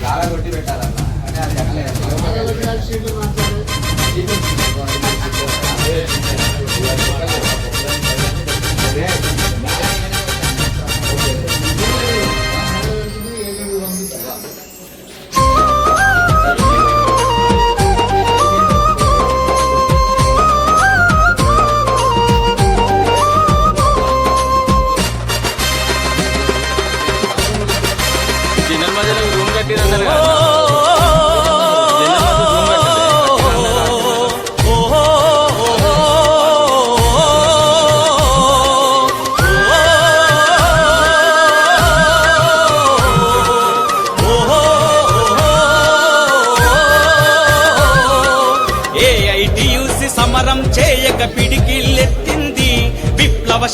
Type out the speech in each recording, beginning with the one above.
చాలా కొట్టి పెట్టాలన్న కానీ అది ఎక్కలేదు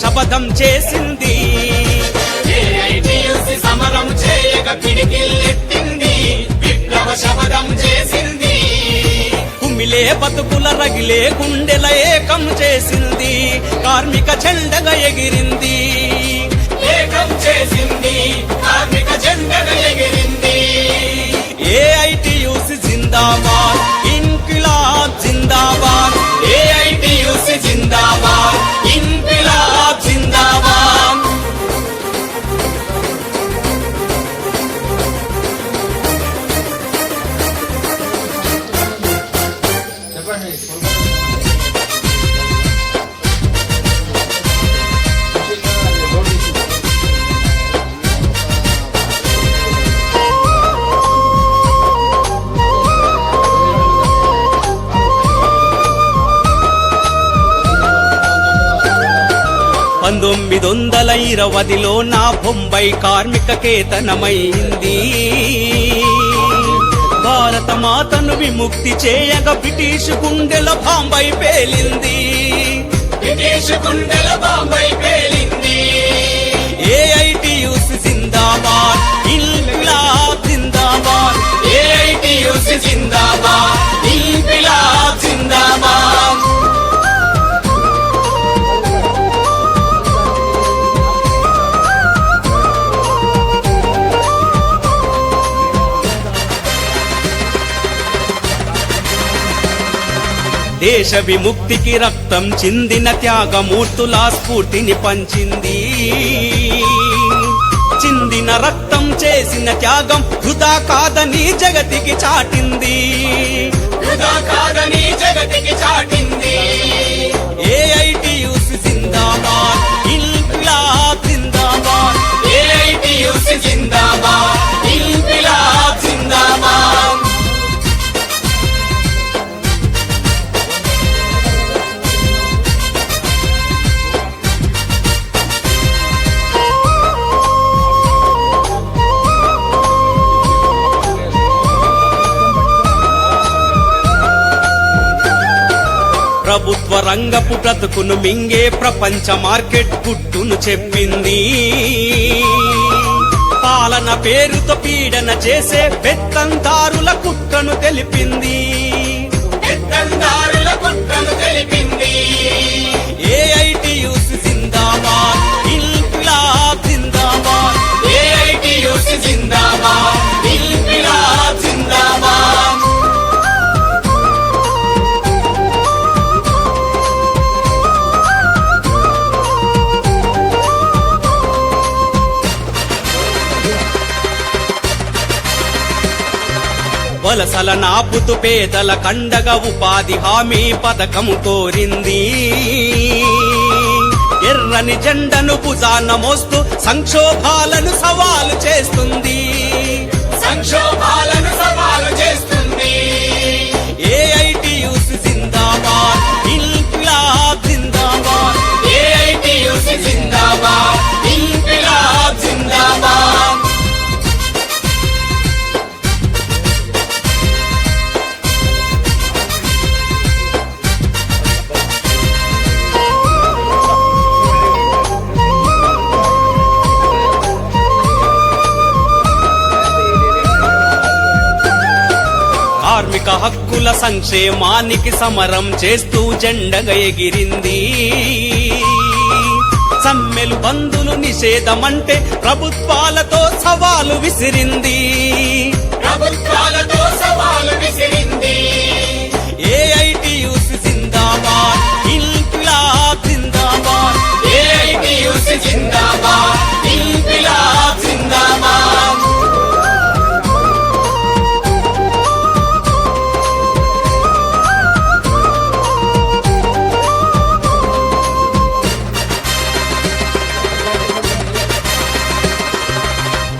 శపథం చేసింది. ఏఐటియుసి సమరం చేయక పిడికిల్లెత్తింది. విప్లవ శపథం చేసింది. కుమిలే బతుకుల రగిలే గుండెల ఏకం చేసింది. కార్మిక జెండగా ఎగిరింది. ఏకం చేసింది. కార్మిక జెండగా ఎగిరింది. పంతొమ్మిది వందల ఇరవదిలో నా బొంబై కార్మిక కేతనమైంది. భారత మాతను విముక్తి చేయగ బ్రిటిష్ గుండెల బాంబై పేలింది. బ్రిటిష్ గుండెల బాంబై పేలింది. ఏఐటియుసి జిందాబాద్. దేశ విముక్తికి రక్తం చిందిన త్యాగమూర్తుల స్ఫూర్తిని పంచింది. చిందిన రక్తం చేసిన త్యాగం వృధా కాదని జగతికి చాటింది. వృధా కాదని జగతికి చాటింది. ఏఐటియుసి ప్రభుత్వ రంగపు బ్రతుకును మింగే ప్రపంచ మార్కెట్ పుట్టును చెప్పింది. పాలన పేరుతో పీడన చేసే పెత్తందారుల కుట్రను తెలిపింది. వలసల నాపుతు పేదల కండగ ఉపాధి హామీ పథకము కోరింది. ఎర్రని జెండను భుజాన మోస్తూ సంక్షోభాలను సవాలు చేస్తుంది. సంక్షోభాలను సవాలు సంక్షేమానికి సమరం చేస్తూ జెండగా ఎగిరింది. సమ్మెలు బంధులు నిషేధమంటే ప్రభుత్వాలతో సవాలు విసిరింది. ప్రభుత్వాలతో సవాలు విసిరింది.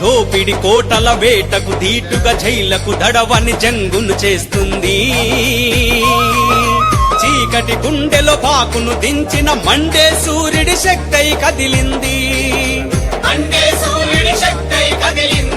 దోపిడి కోటల వేటకు ధీటుగా జైలకు దడవని జంగును చేస్తుంది. చీకటి గుండెలో పాకును దించిన మండే సూర్యుడి శక్తై కదిలింది. అంటే సూర్యుడి శక్తి కదిలింది.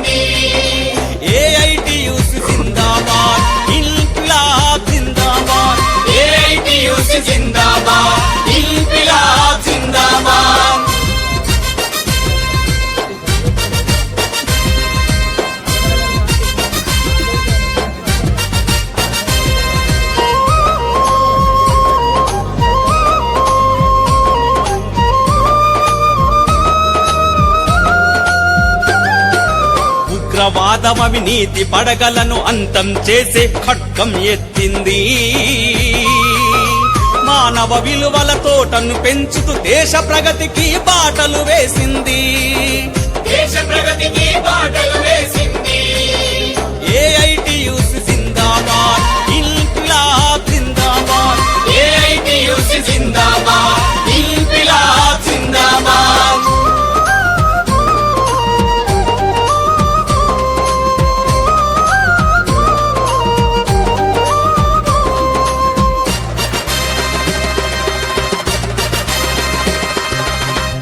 ఉగ్రవాదం అవినీతి పడగలను అంతం చేసే ఖడ్గం ఎత్తింది. మానవ విలువల తోటను పెంచుతూ దేశ ప్రగతికి బాటలు వేసింది.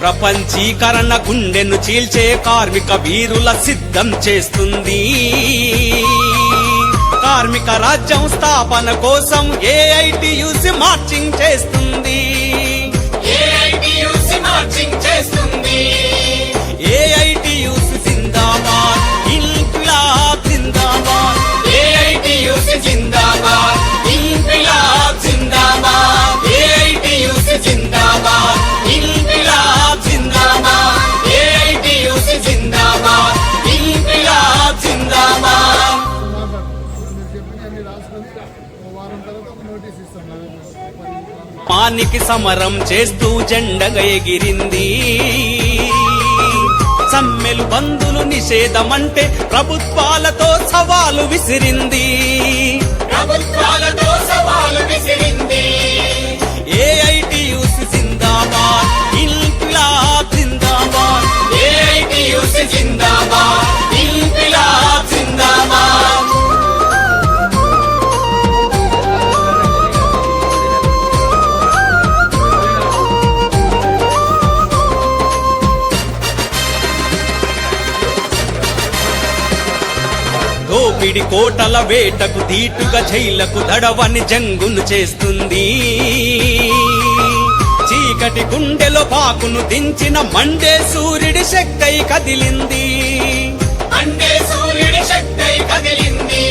ప్రపంచీకరణ గుండెను చీల్చే కార్మిక వీరుల సిద్ధం చేస్తుంది. కార్మిక రాజ్యం స్థాపన కోసం ఏఐటియుసి మార్చింగ్ చేస్తుంది. మరి సమరం చేస్తూ జెండగా ఎగిరింది. సమ్మెలు బంధులు నిషేధమంటే ప్రభుత్వాలతో సవాలు విసిరింది. ప్రభుత్వాలతో సవాలు విసిరింది. కోటల వేటకు ధీటుగా జైలకు దడవని జంగును చేస్తుంది. చీకటి గుండెలో పాకును దించిన మండే సూర్యుడి శక్తై కదిలింది. మండే సూర్యుడి శక్తై కదిలింది.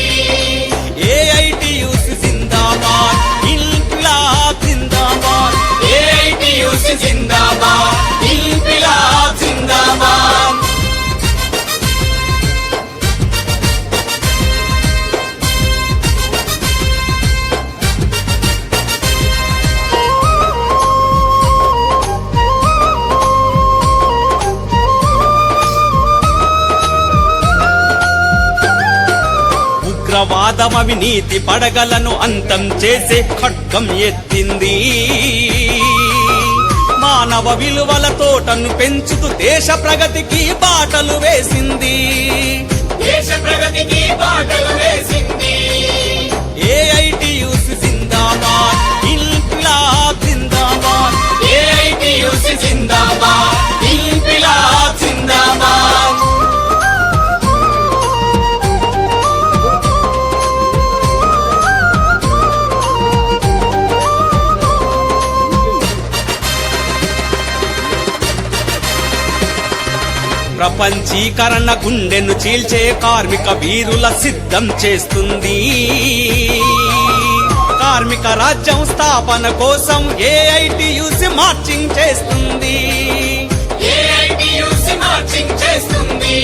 ఉగ్రవాదం అవినీతి పడగలను అంతం చేసే ఖడ్గం ఎత్తింది. మానవ విలువల తోటను పెంచుతూ దేశ ప్రగతికి బాటలు వేసింది. దేశ ప్రగతికి బాటలు వేసింది. ఏఐటియుసి ప్రపంచీకరణ గుండెను చీల్చే కార్మిక వీరుల సిద్ధం చేస్తుంది. కార్మిక రాజ్యం స్థాపన కోసం ఏఐటియుసి మార్చింగ్ చేస్తుంది. ఏఐటియుసి మార్చింగ్ చేస్తుంది.